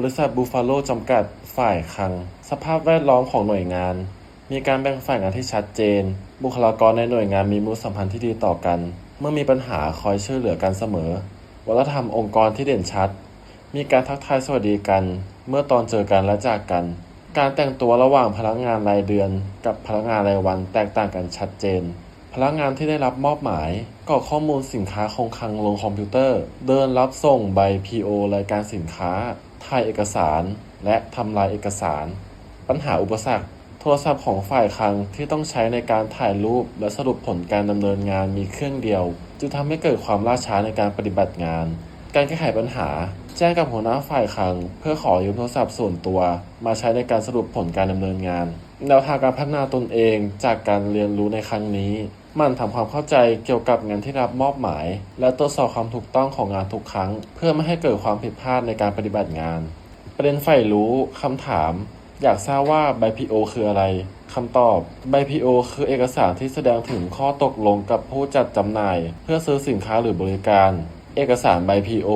บริษัทบูฟาโลจำกัดฝ่ายคลัง สภาพแวดล้อมของหน่วยงาน มีการแบ่งฝ่ายงานที่ชัดเจน บุคลากรในหน่วยงานมีมูลสัมพันธ์ที่ดีต่อกัน เมื่อมีปัญหาคอยช่วยเหลือกันเสมอ วัฒนธรรมองค์กรที่เด่นชัด มีการทักทายสวัสดีกัน เมื่อตอนเจอกันและจากกัน การแต่งตัวระหว่างพนักงานรายเดือน กับพนักงานรายวันแตกต่างกันชัดเจนพนักงานที่ได้รับมอบหมายกรอกข้อมูลสินค้าคงคลังลงคอมพิวเตอร์ เดินรับส่งใบ PO รายการสินค้า ถ่ายเอกสาร และทำลายเอกสาร ปัญหาอุปสรรค โทรศัพท์ของฝ่ายคลังที่ต้องใช้ในการถ่ายรูปและสรุปผลการดำเนินงานมีเครื่องเดียว จึงทำให้เกิดความล่าช้าในการปฏิบัติงาน การแก้ไขปัญหา แจ้งกับหัวหน้าฝ่ายคลัง เพื่อขอยืมโทรศัพท์ส่วนตัว มาใช้ในการสรุปผลการดำเนินงานแนวทางการพัฒนาตนเองจากการเรียนรู้ในครั้งนี้ มันทำความเข้าใจเกี่ยวกับงานที่รับมอบหมาย และตรวจสอบความถูกต้องของงานทุกครั้ง เพื่อไม่ให้เกิดความผิดพลาดในการปฏิบัติงาน ประเด็นใฝ่รู้คำถาม อยากทราบว่าใบ PO คืออะไรคำตอบใบ PO คือเอกสารที่แสดงถึงข้อตกลงกับผู้จัดจำหน่าย เพื่อซื้อสินค้าหรือบริการ เอกสารใบ PO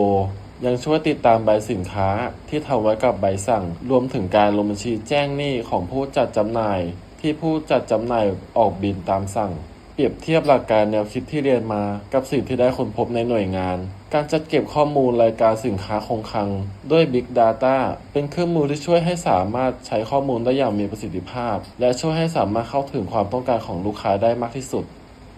ยังช่วยติดตามใบสินค้าที่ทำไว้กับใบสั่ง รวมถึงการลงบัญชีแจ้งหนี้ของผู้จัดจำหน่าย ที่ผู้จัดจำหน่ายออกบินตามสั่ง รียบเทียบหลักการแนวคิดที่เรียนมา กับสิ่งที่ได้ค้นพบในหน่วยงาน การจัดเก็บข้อมูลรายการสินค้าคงคลัง ด้วย Big Data เป็นเครื่องมือที่ช่วยให้สามารถใช้ข้อมูลได้อย่างมีประสิทธิภาพ และช่วยให้สามารถเข้าถึงความต้องการของลูกค้าได้มากที่สุด